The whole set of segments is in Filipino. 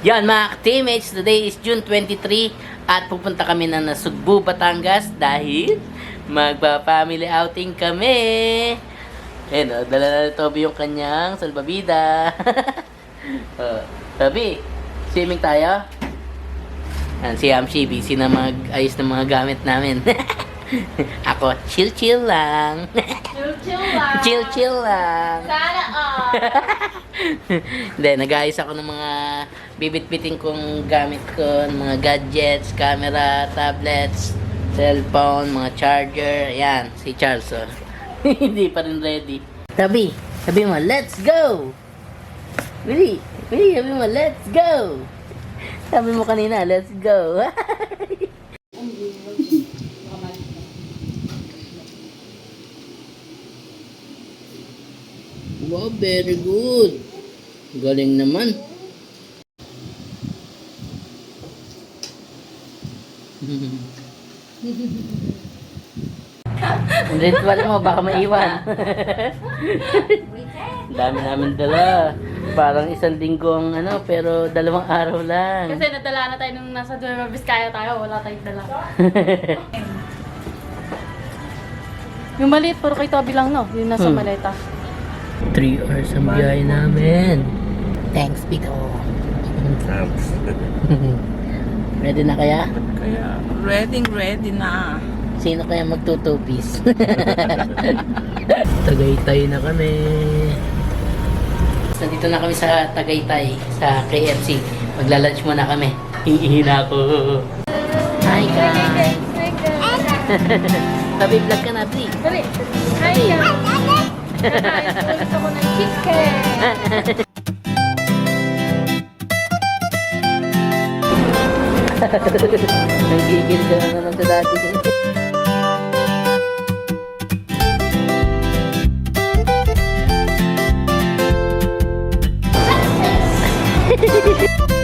Yan mga teammates, today is June 23 at pupunta kami na Nasugbu, Batangas dahil magpa-family outing kami. Ayan o, dala na ni Toby yung kanyang salbabida. oh, Toby, swimming tayo? Yan, si Amshi, busy na mag-ayos ng mga gamit namin. Ako, chill-chill lang. Chill-chill lang. chill-chill lang. Sana all. Hindi, nag-ayos ako ng mga bibit-biting kong gamit ko, mga gadgets, camera, tablets, cellphone, mga charger. Ayan, si Charles, oh. Hindi pa rin ready. Sabi, sabi mo, let's go! Willie, Willie, sabi mo, let's go! Sabi mo kanina, let's go. Wow, very good. Galing naman. Ang ritual mo, baka maiwan. Ang dami namin dala. Parang isang linggo ang ano, pero dalawang araw lang. Kasi nadala na tayo nung nasa Nueva Vizcaya tayo, wala tayong dala. Yung maliit, puro kay Toby lang, no? Yung nasa Hmm. maleta. 3 hours ang biyahe namin. Thanks, Pito. Thanks. Ready na kaya? Kaya ready, ready na. Sino kaya magtutupis? Tagaytay na kami. Nandito na kami sa Tagaytay, sa KFC. Magla-lunch muna kami. Hihina ako. Hi guys! Tabi vlog ka na, Bri. Dali! Hi, guys! Nagigil ka na naman sa dati. Gusto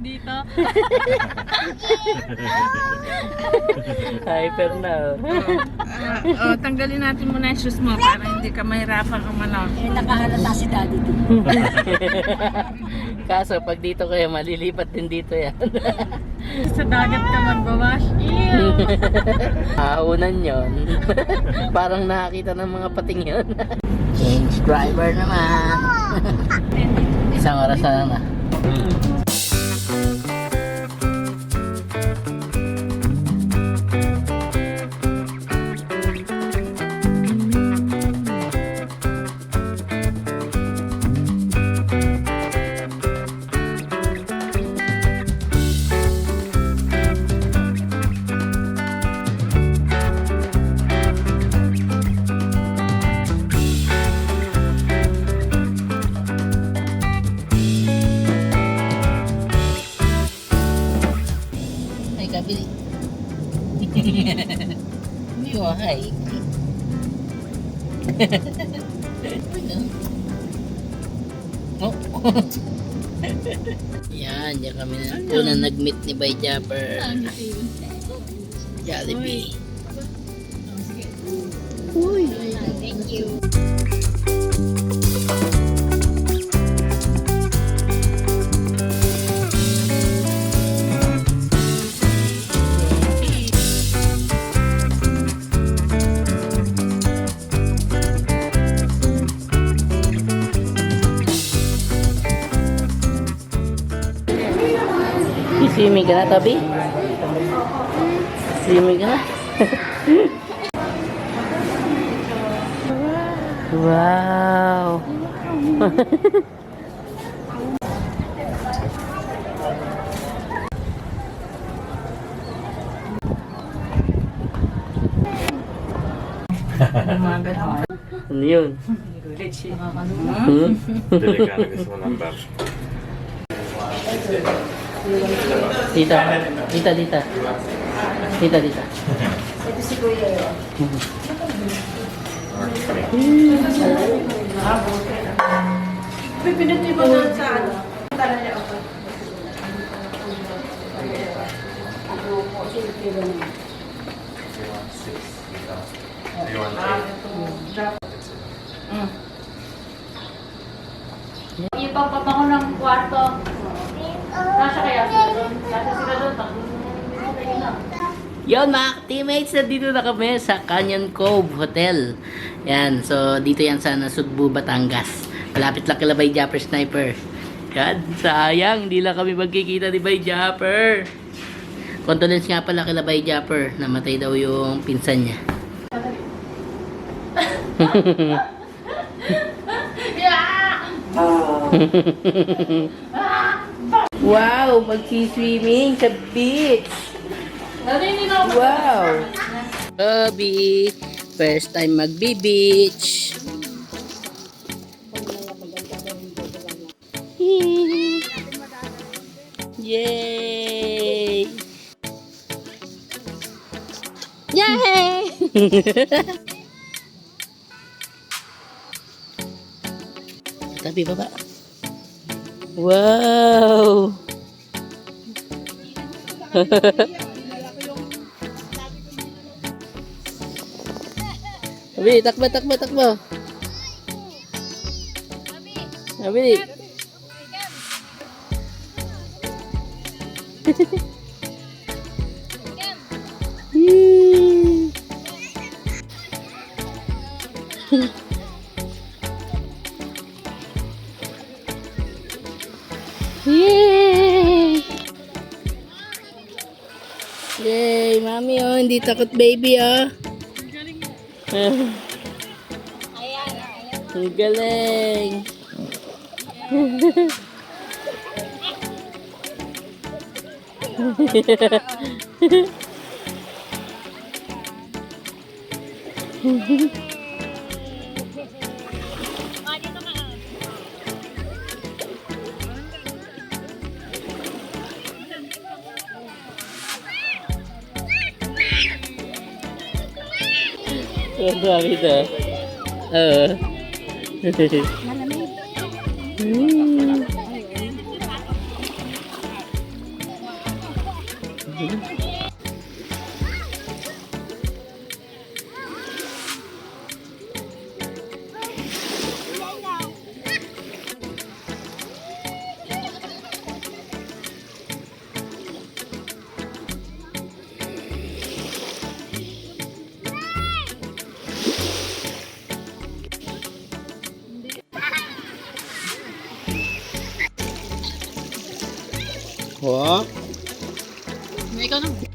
dito? Hyper na. oh. Ah, oh, tanggalin natin muna yung shoes mo para hindi ka mahirapan umano. Kaso pag dito kayo, malilipat din dito yan. Sa dagat ka magbawash. Ew! Ahunan yon. Parang nakakita ng mga pating yun. Change driver naman. Isang oras na lang na. Yan, yan kami na una nag-meet ni Bay Japper. Jollibee. Uy. Thank you. Ka na, Tabi? Swimming ka na? wow! ano yun? Hmm? Delikado gusto mo ng bar. Tita, tita, tita. Tita, tita. Okay. Pipindutin mo doon sa ano. Ako. Ipagpap ako ng kwarto. Nasa kaya sila doon? Nasa sila doon? Yon mga teammates, nandito na kami sa Canyon Cove Hotel. Yan, so dito yan sa Nasugbu, Batangas. Malapit lang kila Bay Japper Sniper. Yan, sayang, hindi lang kami magkikita ni Bay Japper. Condolence nga pala kila Bay Japper, namatay daw yung pinsan niya. wow, magsiswimming sa beach. Wow! Bobby, first time magbi-beach. Yay! Yay! Tabi baba. Wow! Abi, takbo, takbo, takbo. Abi. Yee. Yay, mami oh, hindi takot baby oh. Ang galing. เพื่อพี่เต๋อเอออืม ito. Oo. Hmm. Wow.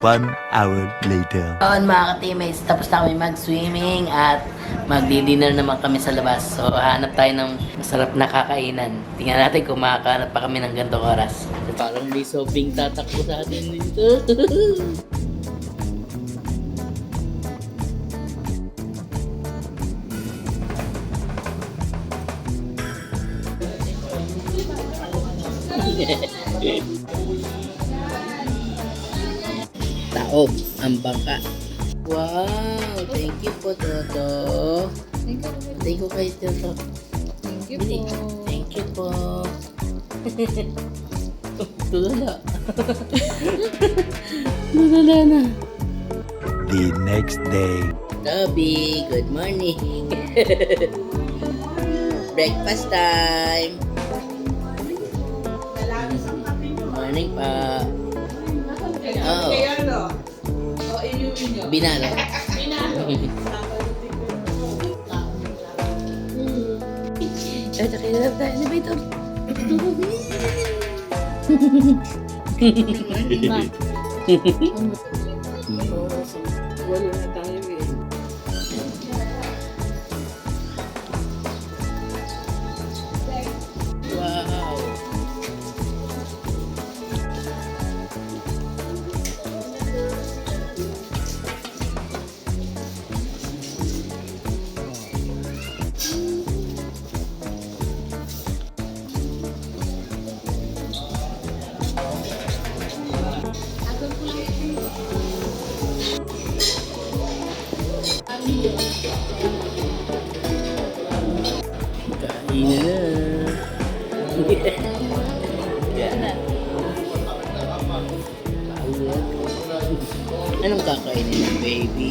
One hour later. Noon mga ka-teammates, tapos na kami mag-swimming at magdi-dinner naman kami sa labas. So, hanap tayo ng masarap na kakainan. Tingnan natin kung makakahanap pa kami ng gantong oras. Parang may sobing tatakbo sa atin dito. Taob ang bangka. Wow! Thank you po, Toto. Thank you kay Toto. Thank you po. Thank you po. Tulala. Tulala na. The next day. Toby, good morning. Breakfast time. Morning pa. Oo. Binalo. Ay, nakilalap tayo na ba ito? Wow. Kain na na. Anong kakainin ng baby?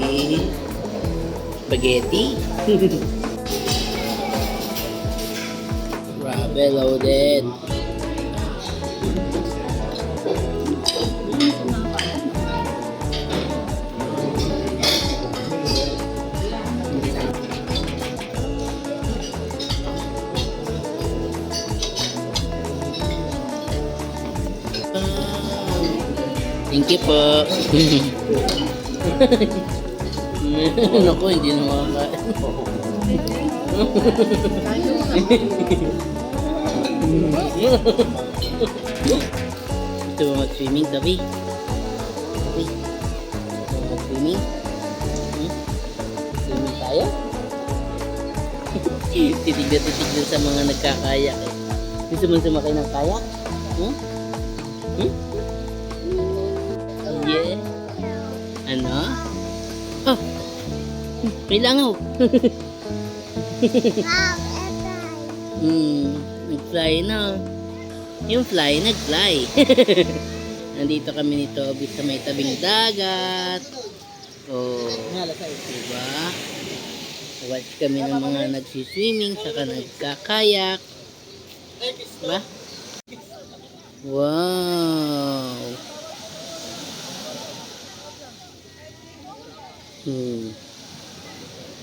Spaghetti? Grabe, loaded. Thank you po. Naku, hindi na makakain. Gusto mo mag-swimming, Tabi? Tabi? Gusto mo mag-swimming? Hmm? Swimming tayo? titignan titignan sa mga nagkakayak eh. Gusto mo sumakay ng kayak? Ano? Oh! May langaw. hmm, nag-fly na. Yung fly, nag-fly. Nandito kami ni Toby sa may tabing dagat. Oh, diba? Watch kami ng mga nagsiswimming, saka nagkakayak. Diba? Wow! Hmm.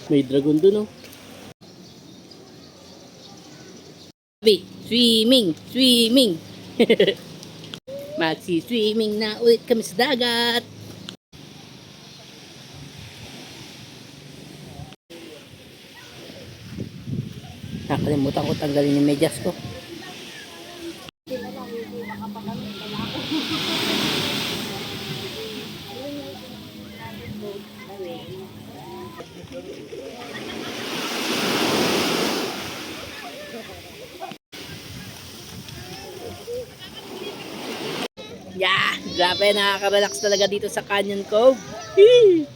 May dragon dun, oh. Swimming, swimming. Magsi-swimming na ulit kami sa dagat. Nakalimutan ko tanggalin yung medyas ko. Yeah, grabe nakaka-relax talaga dito sa Canyon Cove. Hee!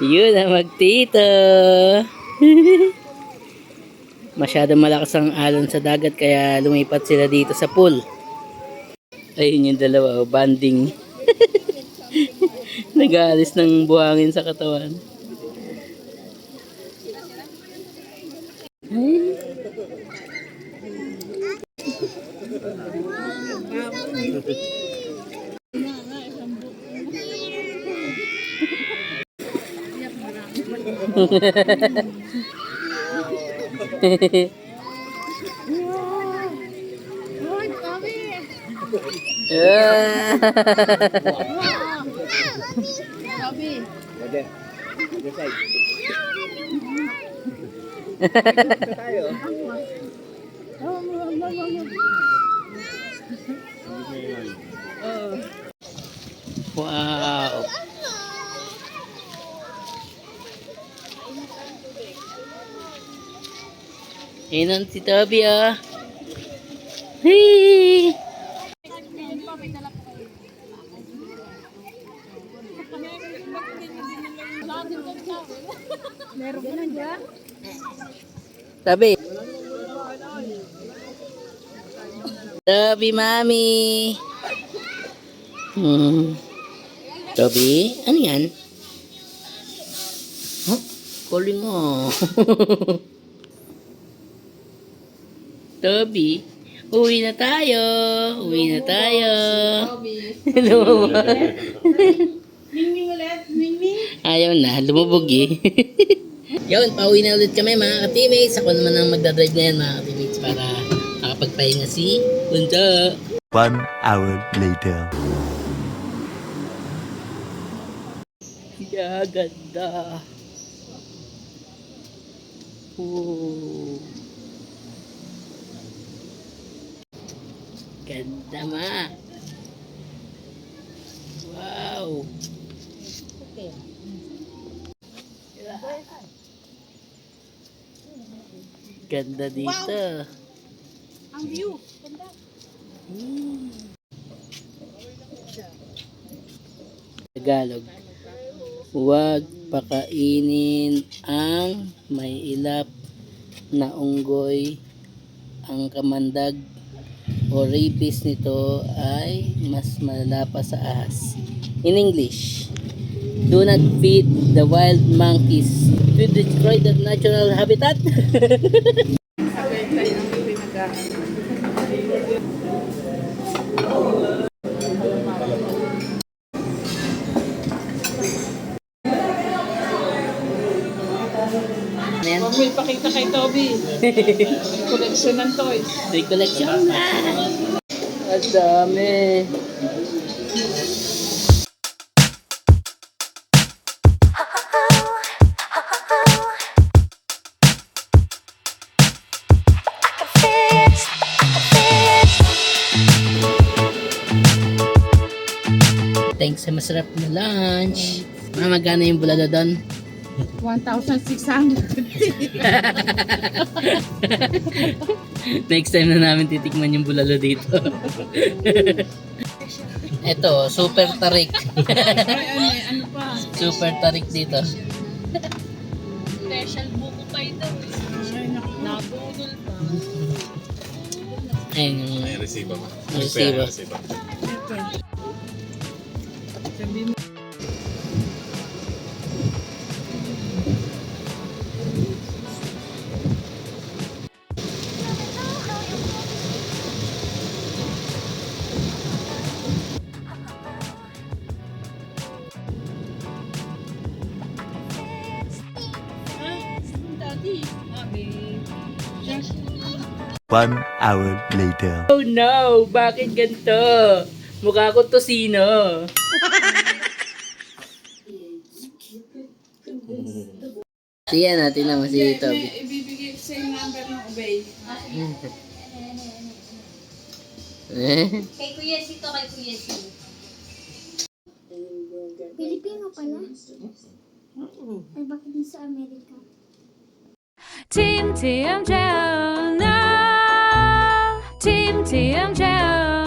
Yun ang magtito. Masyadong malakas ang alon sa dagat kaya lumipat sila dito sa pool. Ayun yung dalawa, oh, banding. Nag-aalis ng buhangin sa katawan. Wow. Inon si Toby ah. Hey! Tabi. Tabi, mami. Hmm. Tabi, ano yan? Huh? Calling mo. Toby, uwi na tayo. Uwi na tayo. Lumabog. Mingming ulit. Mingming. Ayaw na. Lumubog eh. Yun, pauwi na ulit kami mga ka-teammates. Ako naman ang magdadrive na yan mga ka-teammates para makapagpahinga si Bunta. One hour later. Yeah, ganda. Ooh. Ganda ma. Wow. Ganda dito. Ang view. Ganda. Tagalog. Huwag pakainin ang may ilap na unggoy. Ang kamandag o rapist nito ay mas malala pa sa ahas. In English, do not feed the wild monkeys to destroy the natural habitat. Toby. Collection ng toys. may collection na. Ang dami. Thanks sa masarap na lunch. Mama, magkano yung bulalo doon? 1,600. Next time na namin titikman yung bulalo dito. Ito, super tarik. ano, pa? super tarik dito. Special buko pa ito. Nabudol pa. Ayun yung May resibo ba? May resibo. resibo. Sabi mo. One hour later. Oh no! Bakit ganito? Mukha ko tosino. Siya natin naman si Toby. Ibibigay ko sa yung number ng Obey. Eh? Kay Kuya Sito, kay Kuya Sito. Pilipino pala? Ay, bakit din sa Amerika? Team TMJ, oh no! Team TM Jam.